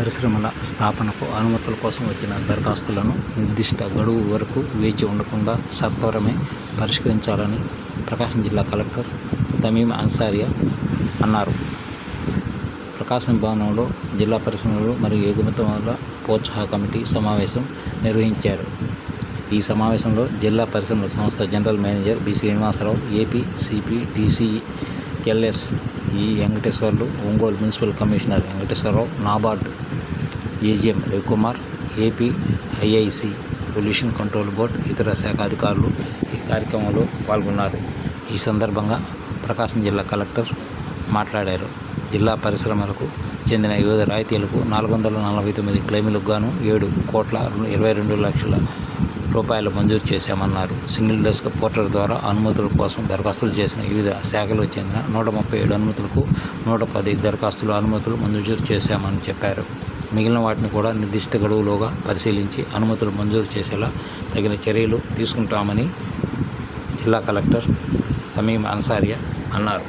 పరిశ్రమల స్థాపనకు అనుమతుల కోసం వచ్చిన దరఖాస్తులను నిర్దిష్ట గడువు వరకు వేచి ఉండకుండా సత్వరమే పరిష్కరించాలని ప్రకాశం జిల్లా కలెక్టర్ తమీం అన్సారియా అన్నారు. ప్రకాశం భవనంలో జిల్లా పరిశ్రమలు మరియు ఎగుమతుల ప్రోత్సాహ కమిటీ సమావేశం నిర్వహించారు. ఈ సమావేశంలో జిల్లా పరిశ్రమల సంస్థ general manager B. Srinivasarao AP CPDC LS E Venkateswarlu Ongole municipal commissioner Venkateswararao NABARD AGM Ravikumar AP IIC pollution control board ఇతర శాఖ అధికారులు ఈ కార్యక్రమంలో పాల్గొన్నారు. ఈ సందర్భంగా ప్రకాశం జిల్లా కలెక్టర్ మాట్లాడారు. జిల్లా పరిశ్రమలకు చెందిన వివిధ రాయితీలకు నాలుగు వందల నలభై తొమ్మిది క్లెయిములకు గాను ఏడు కోట్ల ఇరవై రెండు లక్షల రూపాయలు మంజూరు చేశామన్నారు. సింగిల్ డెస్క్ పోర్టల్ ద్వారా అనుమతుల కోసం దరఖాస్తులు చేసిన వివిధ శాఖలకు చెందిన నూట ముప్పై ఏడు అనుమతులకు నూట పది దరఖాస్తులు అనుమతులు మంజూరు చేశామని చెప్పారు. మిగిలిన వాటిని కూడా నిర్దిష్ట గడువులోగా పరిశీలించి అనుమతులు మంజూరు చేసేలా తగిన చర్యలు తీసుకుంటామని జిల్లా కలెక్టర్ తమీం అన్సారియా అన్నారు.